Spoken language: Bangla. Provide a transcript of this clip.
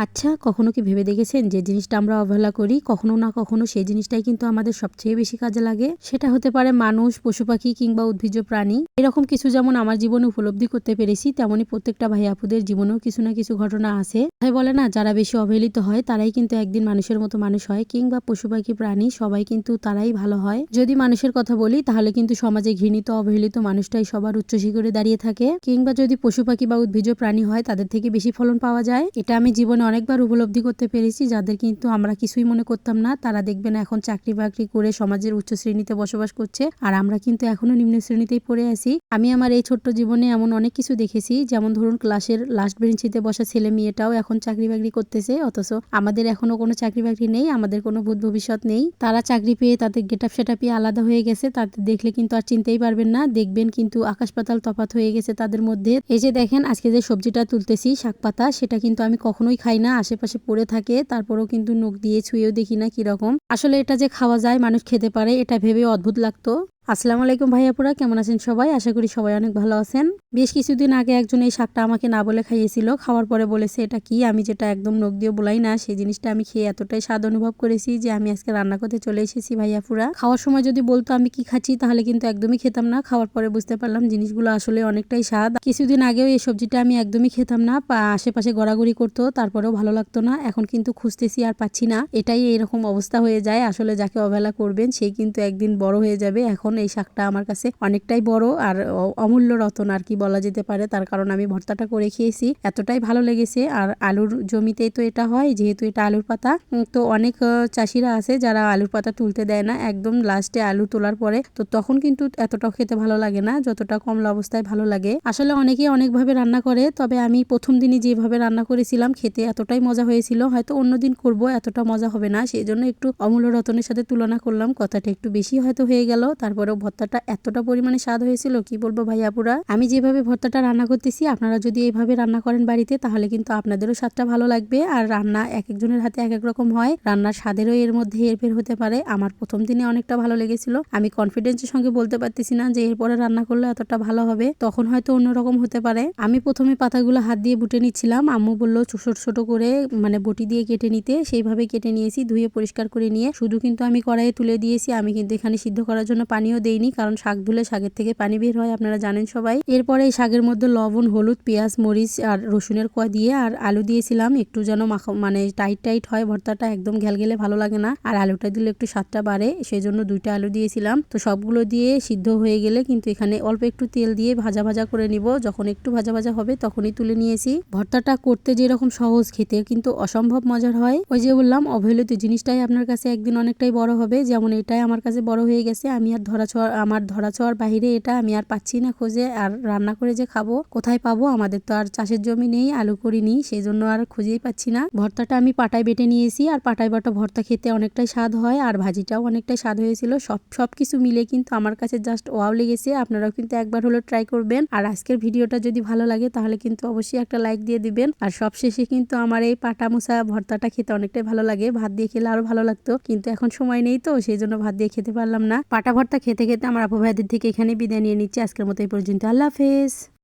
আচ্ছা কখনো কি ভেবে দেখেছেন যে জিনিসটা আমরা অবহেলা করি? কখনো না কখনো সেই জিনিসটাই কিন্তু আমাদের সবচেয়ে বেশি কাজে লাগে। সেটা হতে পারে মানুষ, পশু পাখি কিংবা উদ্ভিজ্জ প্রাণী। এরকম কিছু যেমন আমার জীবনে উপলব্ধি করতে পেরেছি তেমনই প্রত্যেকটা ভাই আপুদের জীবনেও কিছু না কিছু ঘটনা আছে। তাই বলে না, যারা বেশি অবহেলিত হয়, তারাই কিন্তু একদিন মানুষের মতো মানুষ হয়, কিংবা পশু পাখি, প্রাণী, সবাই কিন্তু তারাই ভালো হয়। যদি মানুষের কথা বলি, তাহলে কিন্তু সমাজে ঘৃণিত, অবহেলিত মানুষটাই সবার উচ্চ শিখরে দাঁড়িয়ে থাকে। কিংবা যদি পশু পাখি বা উদ্ভিজ্জ প্রাণী হয়, তাদের থেকে বেশি ফলন পাওয়া যায়। এটা আমি জীবনে অনেকবার উপলব্ধি করতে পেরেছি, যাদের কিন্তু আমরা কিছুই মনে করতাম না। তারা দেখবেন এখন চাকরি বাকরি করে সমাজের উচ্চ শ্রেণীতে বসবাস করছে, আর আমরা কিন্তু এখনও নিম্ন শ্রেণীতেই পড়ে আছি। আমি আমার এই ছোট্ট জীবনে এমন অনেক কিছু দেখেছি। যেমন ধরুন, ক্লাসের লাস্ট বেঞ্চিতে বসা ছেলে মেয়েটাও এখন চাকরি বাকরি করতেছে। অথচ আমাদের এখনও কোনো চাকরি বাকরি নেই, আমাদের কোনো ভূত ভবিষ্যৎ নেই। তারা চাকরি পেয়ে তাদের গেট আপ সেটাপই আলাদা হয়ে গেছে। তাদের দেখলে কিন্তু আর চিনতেই পারবেন না। দেখবেন কিন্তু আকাশ পাতাল তফাত হয়ে গেছে তাদের মধ্যে। এই যে দেখেন, আজকে যে সবজিটা তুলতেছি শাক পাতা সেটা কিন্তু আমি কখনোই খাই না। আশেপাশে পড়ে থাকে, তারপরেও কিন্তু নখ দিয়ে ছুঁয়েও দেখি না কীরকম। আসলে এটা যে খাওয়া যায়, মানুষ খেতে পারে, এটা ভেবে অদ্ভুত লাগতো। আসসালামু আলাইকুম ভাইয়াপুরা, কেমন আছেন সবাই? আশা করি সবাই অনেক ভালো আছেন। বেশ কিছুদিন আগে একজন এই শাকটা আমাকে না বলে খাইয়েছিল, খাওয়ার পরে বলেছে, এটা কি? আমি যেটা একদম নখ দিয়ে বলাই না, সেই জিনিসটা আমি খেয়ে এতটাই স্বাদ অনুভব করেছি যে আমি আজকে রান্না করতে চলে এসেছি ভাইয়াপুরা। খাওয়ার সময় যদি বলতো আমি কি খাচ্ছি, তাহলে কিন্তু একদমই খেতাম না। খাওয়ার পরে বুঝতে পারলাম জিনিসগুলো আসলে অনেকটাই স্বাদ। কিছুদিন আগেও এই সবজিটা আমি একদমই খেতাম না আশেপাশে গড়াগড়ি করতো, তারপরেও ভালো লাগতো না। এখন কিন্তু খুঁজতেছি আর পাচ্ছি না। এটাই এরকম অবস্থা হয়ে যায়, আসলে যাকে অবহেলা করবেন সেই কিন্তু একদিন বড় হয়ে যাবে। এখন এই শাকটা আমার কাছে অনেকটাই বড় আর অমূল্য রতন আর কি বলা যেতে পারে। তার কারণ আমি ভর্তাটা করে খেয়েছি। এতটাই ভালো লেগেছে আর আলুর জমিতেই তো এটা হয়, যেহেতু এটা আলুর পাতা। তো অনেক চাষিরা আছে যারা আলুর পাতা তুলতে দেয় না। একদম লাস্টে আলু তোলার পরে তো তখন কিন্তু এতটাও খেতে ভালো লাগে না, যতটা কমলা অবস্থায় ভালো লাগে। আসলে অনেকেই অনেকভাবে রান্না করে, তবে আমি প্রথম দিনই যেভাবে রান্না করেছিলাম, খেতে এতটাই মজা হয়েছিল। হয়তো অন্যদিন করব, এতটা মজা হবে না। সেই জন্য একটু অমূল্য রতনের সাথে তুলনা করলাম। কথাটা একটু বেশি হয়তো হয়ে গেল তারপরেও ভর্তাটা এতটা পরিমাণে স্বাদ হয়েছিল, কি বলব ভাইয়াপুরা আমি যেভাবে ভর্তাটা রান্না করতেছি, আপনারা যদি এইভাবে রান্না করেন বাড়িতে, তাহলে কিন্তু আপনাদেরও স্বাদটা ভালো লাগবে। আর রান্না এক একজনের হাতে এক এক রকম হয়, রান্নার স্বাদেরও এর মধ্যে হেরফের হতে পারে। আমার প্রথম দিনে অনেকটা ভালো লেগেছিল। আমি কনফিডেন্সের সঙ্গে বলতে পারতেছি না যে এরপরে রান্না করলে এতটা ভালো হবে, তখন হয়তো অন্যরকম হতে পারে। আমি প্রথমে পাতাগুলো হাত দিয়ে বুটে নিচ্ছিলাম। আম্মু বলল ছোট ছোট করে মানে বটি দিয়ে কেটে নিতে। সেইভাবে কেটে নিয়েছি, ধুয়ে পরিষ্কার করে নিয়ে। শুধু কিন্তু আমি কড়াইয়ে তুলে দিয়েছি, আমি কিন্তু এখানে সিদ্ধ করার জন্য পানিও দেইনি, কারণ শাক ধুলে শাকের থেকে পানি বের হয়, আপনারা জানেন সবাই। এরপরে এই শাকের মধ্যে লবণ, হলুদ, পেঁয়াজ, মরিচ আর রসুনের কোয়া দিয়ে আর আলু দিয়েছিলাম। একটু যেন মাখা মানে টাইট টাইট হয়, ভর্তাটা একদম ঘেলঘেলে ভালো লাগে না। আর আলুটা দিলে একটু স্বাদটা বাড়ে সেই জন্য দুইটা আলু দিয়েছিলাম। তো সবগুলো দিয়ে সিদ্ধ হয়ে গেলে কিন্তু এখানে অল্প একটু তেল দিয়ে ভাজা ভাজা করে নিব। যখন একটু ভাজা ভাজা হবে তখনই তুলে নিয়েছি। ভর্তাটা করতে যেরকম সহজ, খেতে কিন্তু অসম্ভব মজার হয়। ওই যে বললাম, অবহেলিত জিনিসটাই আপনার কাছে একদিন অনেকটাই বড় হবে। যেমন এটাই আমার কাছে বড় হয়ে গেছে, আমি আর ধরা ছোঁয়া আমার ধরা ছোঁয়ার বাহিরে এটা আমি আর পাচ্ছি না খোঁজে। আর রান্না করে যে খাব, কোথায় পাবো? আমাদের তো আর চাষের জমি নেই, আলু করিনি সেই জন্য আর খুঁজেই পাচ্ছি না। ভর্তাটা আমি পাটায় বেটে নিয়েছি, আর পাটায় বাটা ভর্তা খেতে অনেকটাই স্বাদ হয়, আর ভাজিটাও অনেকটাই স্বাদ হয়েছিল। সব সব কিছু মিলে কিন্তু আমার কাছে জাস্ট ওয়াও লেগেছে। আপনারাও কিন্তু একবার হলো ট্রাই করবেন। আর আজকের ভিডিওটা যদি ভালো লাগে, তাহলে কিন্তু অবশ্যই একটা লাইক দিয়ে দিবেন। আর সবশেষে কিন্তু আমার এই পাটা মোসা ভর্তাটা খেতে অনেকটাই ভালো লাগে। ভাত দিয়ে খেলে আরও ভালো লাগতো। কিন্তু এখন সময় নেই তো সেই জন্য ভাত দিয়ে খেতে পারলাম না। পাটা ভর্তা খেতে খেতে আমার আপু ভাইদের থেকে এখানে বিদায় নিয়ে নিচ্ছি। আজকের মতো এই পর্যন্ত। আল্লাহ হাফেজ।